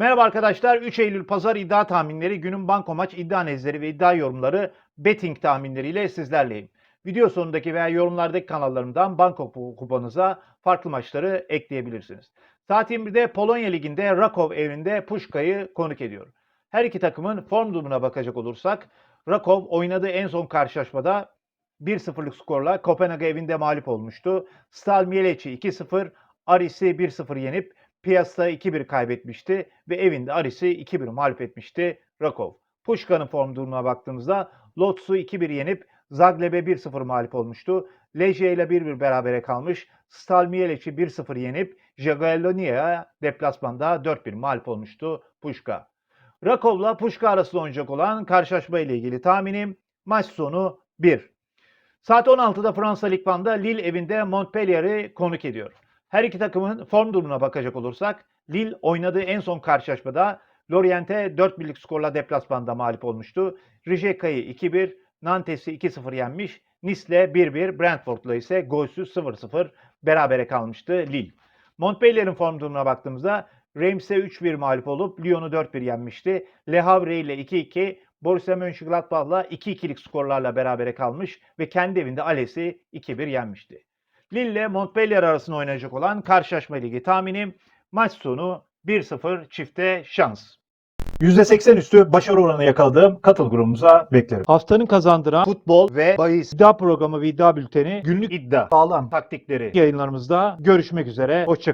Merhaba arkadaşlar. 3 Eylül Pazar iddia tahminleri, günün banko maç iddia analizleri ve iddia yorumları betting tahminleriyle sizlerleyim. Video sonundaki veya yorumlardaki kanallarımdan banko ku- kupanıza farklı maçları ekleyebilirsiniz. Saat 21'de Polonya Ligi'nde Rakov evinde Puşka'yı konuk ediyor. Her iki takımın form durumuna bakacak olursak Rakov oynadığı en son karşılaşmada 1-0'lık skorla Kopenhag evinde mağlup olmuştu. Stal Mielec'i 2-0, Aris'i 1-0 yenip Piyasa 2-1 kaybetmişti ve evinde Aris'i 2-1 mağlup etmişti Rakov. Puşka'nın form durumuna baktığımızda Lotus'u 2-1 yenip Zagreb'e 1-0 mağlup olmuştu. Lejye ile 1-1 berabere kalmış. Stal Mielec'i 1-0 yenip Jagiellonia'ya deplasmanda 4-1 mağlup olmuştu Puşka. Rakov'la Puşka arasında oynayacak olan karşılaşma ile ilgili tahminim maç sonu 1. Saat 16'da Fransa Lig 1'da Lille evinde Montpellier'i konuk ediyor. Her iki takımın form durumuna bakacak olursak Lille oynadığı en son karşılaşmada Lorient'e 4 birlik skorla deplasmanda mağlup olmuştu. Rijeka'yı 2-1, Nantes'i 2-0 yenmiş. Nice'le 1-1, Brentford'la ise golsüz 0-0 berabere kalmıştı Lille. Montpellier'in form durumuna baktığımızda Reims'e 3-1 mağlup olup Lyon'u 4-1 yenmişti. Le Havre ile 2-2, Borussia Mönchengladbach'la 2-2'lik skorlarla berabere kalmış ve kendi evinde Ales'i 2-1 yenmişti. Lille ile Montpellier arasında oynayacak olan karşılaşma ligi tahminim maç sonu 1-0 çifte şans. %80 üstü başarı oranı yakaladığım katıl grubumuza beklerim. Haftanın kazandıran futbol ve bahis iddia programı ve iddia bülteni günlük iddia Sağlam. taktikleri yayınlarımızda görüşmek üzere. Hoşçakalın.